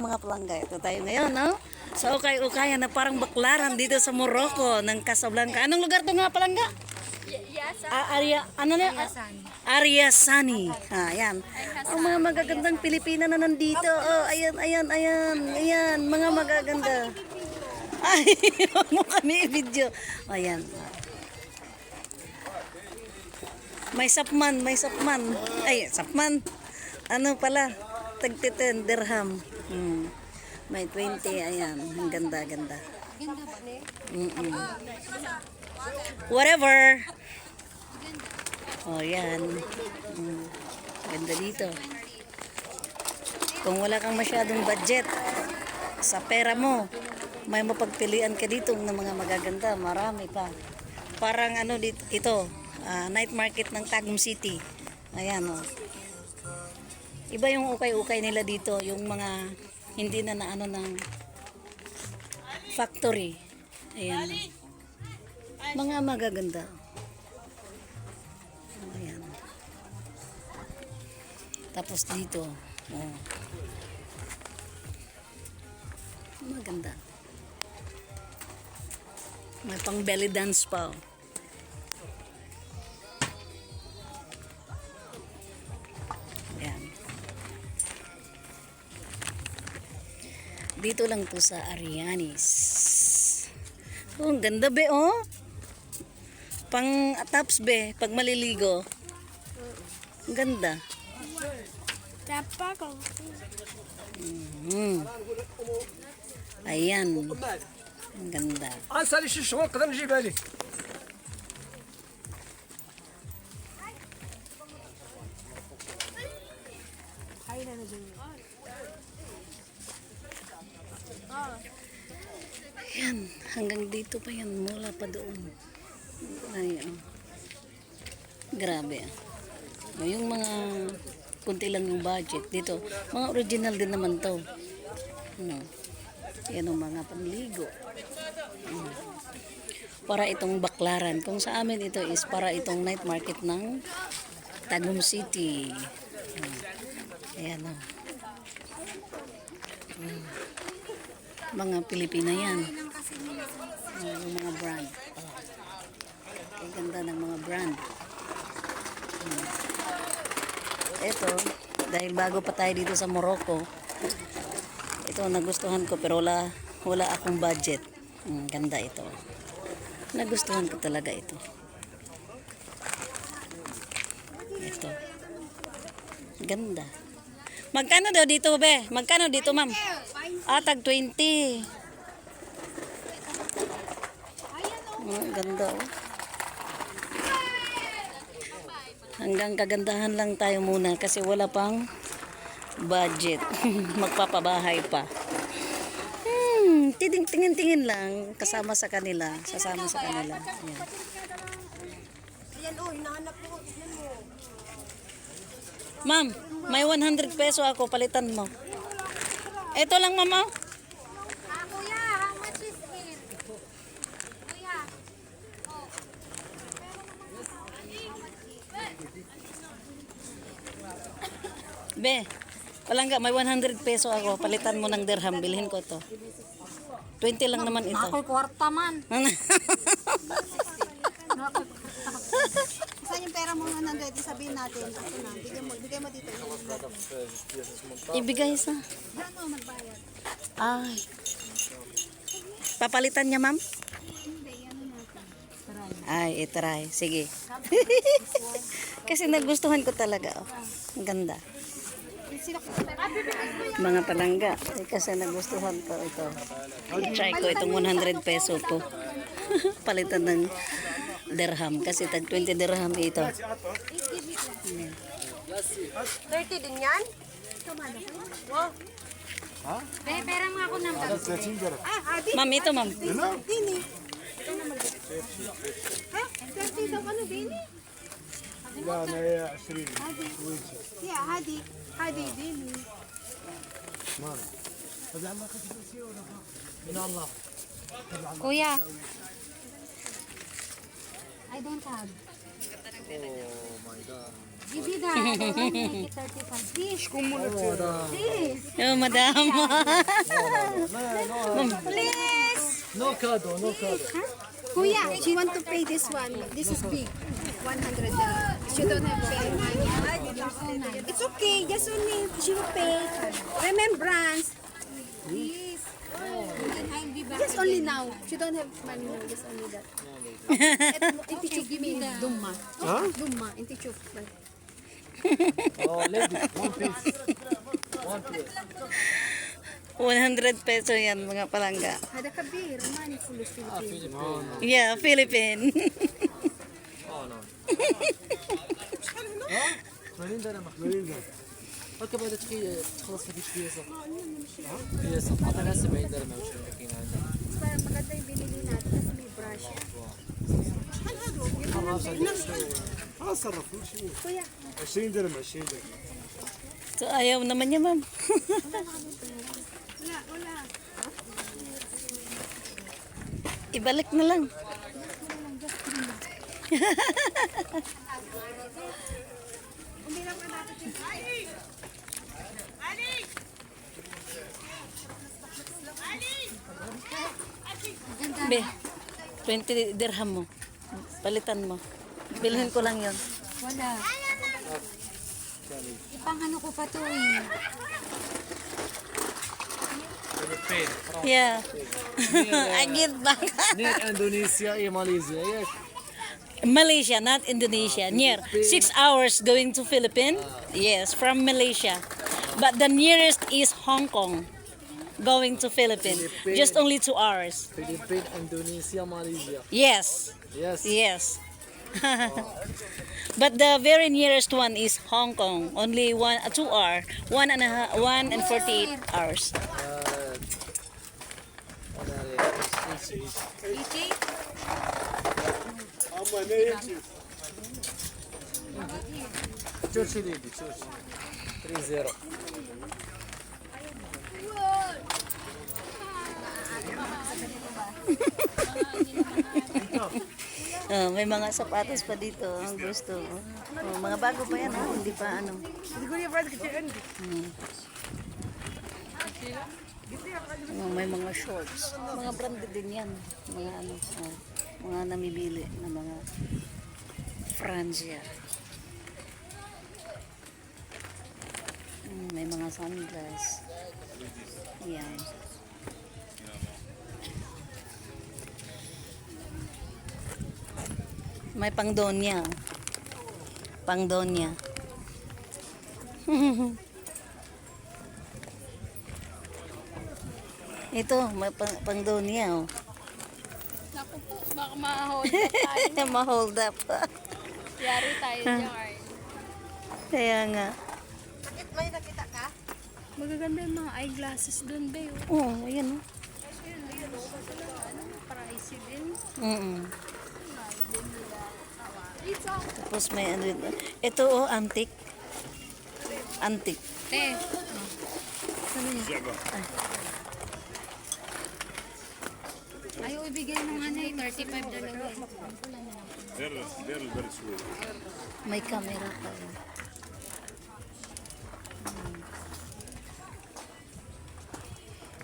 mga palangga. Ito tayo ngayon, no? Sa ukay-ukayan na parang baklaran dito sa Morocco ng Casablanca. Anong lugar to nga palangga? Ah, Arya, ano na? Ariasani. Ah, ayan. Ang mga magagandang Pilipina na nandito. Oh, ayan, ayan, ayan. Ayan, mga magaganda. Ay, kami i-video. Oh, ayan. May sapman, may sapman. Ay, sapman. Ano pala? Tagtiten, dirham. Hmm. May 20, ayan. Ang ganda, ganda. Mm-mm. Whatever. Oh, yan. Mm. Ganda dito. Kung wala kang masyadong budget sa pera mo, may mapagpilian ka dito ng mga magaganda. Marami pa. Parang ano dito, ito, ah, night market ng Tagum City. Ayan, oh. Iba yung ukay-ukay nila dito, yung mga hindi na naano ng factory. Ayan. Mga magaganda. Ayan. Tapos dito, oh. Maganda. May pang belly dance pa. oh. Dito lang po sa Arianis. Oh, ang ganda be oh. Pang taps be, pag maliligo. Ang ganda. Tapa ko. Mm-hmm. Ayan. Ang ganda. Ang sali shi shuwa qadam jibali. Hanggang dito pa yan, mula pa doon. Ay, oh. Grabe ah. Oh, Yung mga kunti lang yung budget dito. Mga original din naman to. Ano? Yan ang mga panligo. Mm. Para itong baklaran. Kung sa amin ito is para itong night market ng Tagum City. Mm. Ayan o. Mm. Mga Pilipina yan. Ayan, yung mga brand. Oh. Ang ganda ng mga brand. Hmm. Ito, dahil bago pa tayo dito sa Morocco, ito nagustuhan ko pero wala, wala akong budget. Hmm, ganda ito. Nagustuhan ko talaga ito. Ito. Ganda. Magkano daw dito, be? Magkano dito, ma'am? Ah, tag 20. Oh, ganda, oh. Hanggang kagandahan lang tayo muna kasi wala pang budget. Magpapabahay pa. Hmm, tingin-tingin lang kasama sa kanila, sasama sa kanila. Ayan. Ayan oh, hinahanap ko. Ma'am, may 100 peso ako, palitan mo. Ito lang, mama. Ah, kuya, how much is it? Kuya. Be, palangga, may 100 peso ako, palitan mo ng dirham, bilhin ko to. 20 lang naman ito. Ako'y kwarta man. Saan yung pera mo nga nandun? Sabihin natin. Ito na. Bigyan mo, bigay mo dito. Ibigay sa. Mo magbayad. Ay. Papalitan niya, ma'am? Ay, itry. Sige. Kasi nagustuhan ko talaga. Oh. Ang ganda. Mga palangga. Eh, kasi nagustuhan ko ito. I-try ko itong 100 peso ko. Palitan ng dirham. Kasi tag 20 dirham ito. 30 din yan? Wow. Be, pera mo ako ng Ah, adi. Ma'am, ito ma'am. Dini. Ha? 30 daw ano, Dini? لا انا هي 20 Hadi. Yeah, hadi. Hadi, Dini. Kuya. I don't have. Oh my god Give it that. Make it 35. This. This. Oh, madam. Please. No card, no card. Kuya, she want to pay this one. This is big. 100 uh, She don't have pay money. It's okay. Just only she will pay. Remembrance. Please. Just only now. She don't have money. Just only that. Inti chuk me dumma. Huh? Dumma. Inti chuk. Oh, lady, one piece. One piece. 100 peso yan, mga palangga. Hada kabir. Money full of Philippines. No, no. Yeah, Philippine. Oh, no. ماليندا انا ماليندا هكا بعد تخي تخلص ما فيش بياسة بياسة عطينا 70 درهم مش كاين عندنا Para maganda yung binili natin kasi may brush. خلاص صرف كل شيء Kuya, 20 درهم 20 درهم So, ayaw naman niya, ma'am. Ibalik na lang. Be, 20 dirham mo. Palitan mo. Bilhin ko lang yon. Wala. Ipang ano ko pa to eh. Yeah. Near, uh, near Indonesia, eh, Malaysia. Yes. Malaysia, not Indonesia. Ah, near six hours going to Philippines. Ah. Yes, from Malaysia, but the nearest is Hong Kong. Going to Philippines, Philippine, just only two hours. Philippines, Indonesia, Malaysia. Yes. Yes. Yes. Ah. but the very nearest one is Hong Kong. Only one, two hour, one and one and forty-eight hours. Gigi? Ama ne yetiyor? Çorçiliydi, çorçiliydi. 3-0. uh, may mga sapatos pa dito ang gusto. Oh, mga bago pa yan, ha? hindi pa ano. Hindi ko niya pa kasi ano. Oh, may mga shorts. Mga branded din yan. Mga ano. Oh, mga namibili na mga Francia. Hmm, may mga sunglass. Yan. May pangdonya. Pangdonya. Ito, may pang, pangdonya. Oh. Naku po, baka ma-hold up tayo. Ma-hold up. Yari tayo dyan. Kaya nga. Magaganda yung mga eyeglasses doon, be. Oo, oh, ayan. Pricey din. Oh. Mm Tapos may ano dito. Ito oh, antique. Antique. Te, ayaw ibigay ng ano eh, 35 dalawa. May camera pa.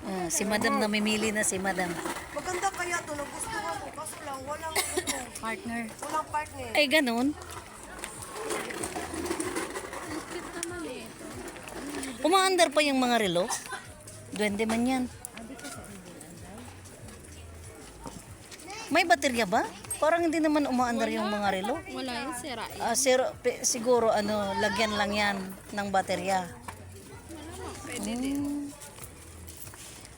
Ah, si madam namimili na si madam. Maganda kaya to, nagustuhan ko. Kaso lang, walang, ano, Partner. walang partner. Ay, ganun. Umaandar pa yung mga relo. Duwende man yan. May baterya ba? Parang hindi naman umaandar yung mga relo. Wala yung sira. eh. Ah, sir, pe- siguro ano, lagyan lang yan ng baterya. Hmm.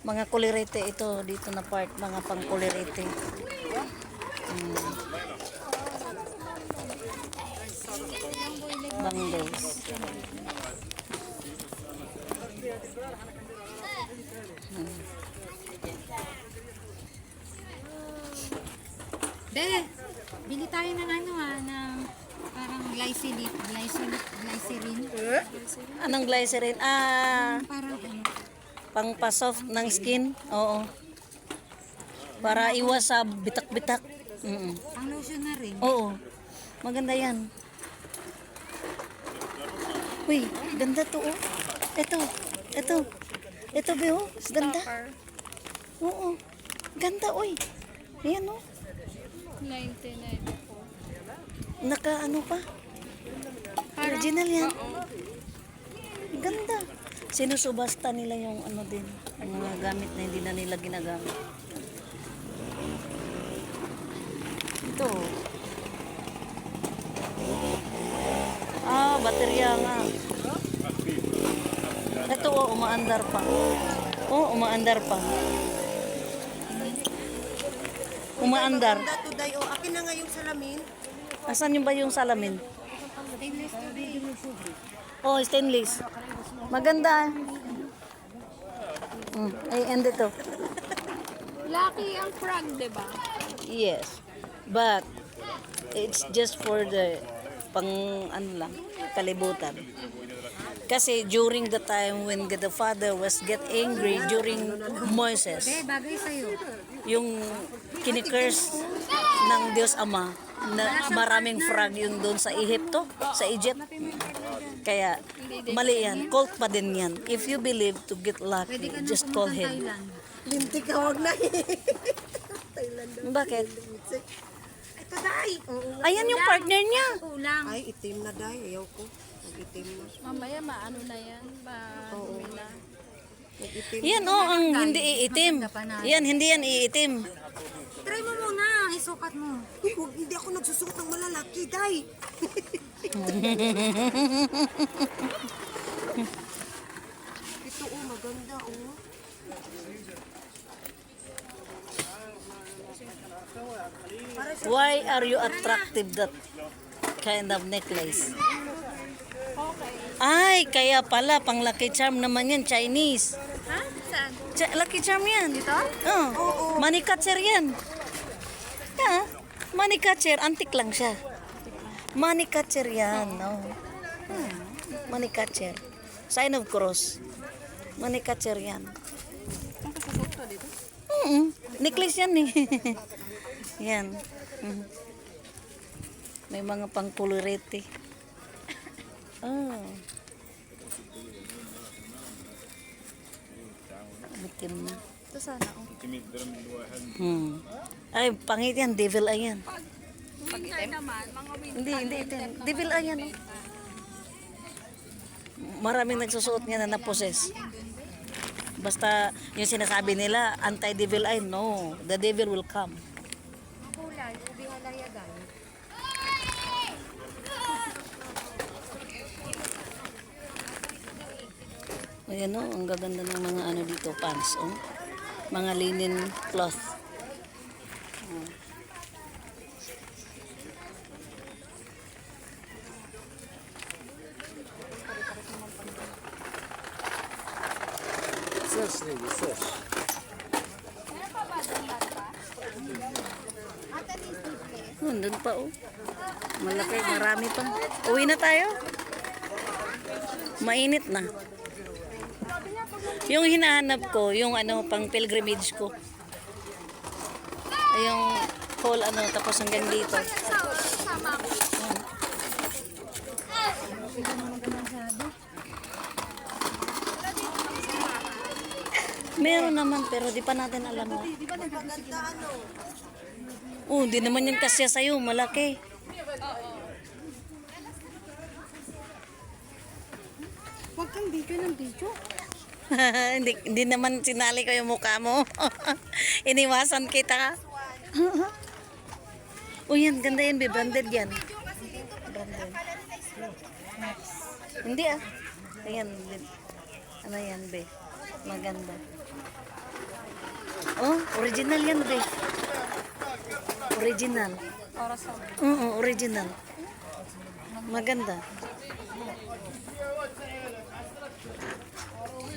Mga kulirete ito dito na part, mga pangkulirete. Hmm. Bangles. Be, bili tayo ng ano ah, ng parang glycerin, glycerin, glycerin. Anong glycerin? Ah, Parang ano, pangpasoft ng skin. Oo. Para iwas sa bitak-bitak. Mm ang lotion na rin. Oo. Maganda yan. Uy, ganda to oh. Ito, ito. Ito be oh, ganda. Oo. Ganda oy. Ayan oh. 1994. Naka ano pa? Original yan. Ganda. Sinusubasta nila yung ano din, ang mga gamit na hindi na nila ginagamit. Ito. Ah, baterya nga. Ito oh, umaandar pa. Oh, umaandar pa. Umaandar. Dato day, oh, akin na nga yung salamin. Asan yung ba yung salamin? Oh, stainless. Maganda. Mm, ay, and ito. Lucky ang frog, di ba? Yes. But, it's just for the pang ano lang, kalibutan. Kasi during the time when the father was get angry during Moses, bagay sa'yo. Yung kinikurse ng Diyos Ama na maraming frog yun doon sa Egypto, sa Egypt. Kaya mali yan, cult pa din yan. If you believe to get lucky, just call him. Lintik ka, wag na. Bakit? Ito day. Oo. Ayan yung partner niya. Ay, itim na day. Ayaw ko. Mag-itim na. Mamaya maano na yan. Ba. Mag-itim. Yan oh, ang hindi iitim. Yan, hindi yan iitim. Try mo muna. Isukat mo. Uy, wag, hindi ako nagsusuot ng malalaki, day. Ito, oh, maganda, oh. Why are you attractive that kind of necklace? Ay, kaya pala, pang lucky charm naman yan, Chinese. Ha? Saan? Ch- lucky charm yan. Dito? Oo. Money catcher yan. Yeah, money catcher. Antik lang siya. Money catcher yan. No. Hmm. Money catcher. Sign of cross. Money catcher yan. Mm Necklace yan eh. yan. Mm. May mga pang colorete. Oh. Bitim na. Ito sana. Oh. Hmm. Ay, pangit yan. Devil eye yan. Winter naman. Mga winter. Hindi, hindi. ito. Devil eye yan. Oh. Maraming nagsusuot nga na naposes. Basta yung sinasabi nila, anti-devil eye. No. The devil will come. Kulay. Ubi halayagan. Ayan o, ang gaganda ng mga ano dito, pants. Oh. Mga linen cloth. Oh. Search, lady, search. Oh, Nandun pa oh. Malaki, marami pa. Uwi na tayo. Mainit na. Yung hinahanap ko, yung ano, pang pilgrimage ko. Ay, Yung whole ano, tapos hanggang dito. Meron naman, pero di pa natin alam na. Oh, di naman yan kasya sa'yo, malaki. Huwag kang video ng video. hindi, hindi naman sinali ko yung mukha mo. Iniwasan kita. oh yan, ganda yan, be. Branded yan. Branded. Hindi ah. Ayan. Ano yan, be? Maganda. Oh, original yan, be. Original. Sa... Oo, original. Maganda.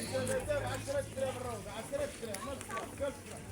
عشرة درهم عشرة درهم عشرة درهم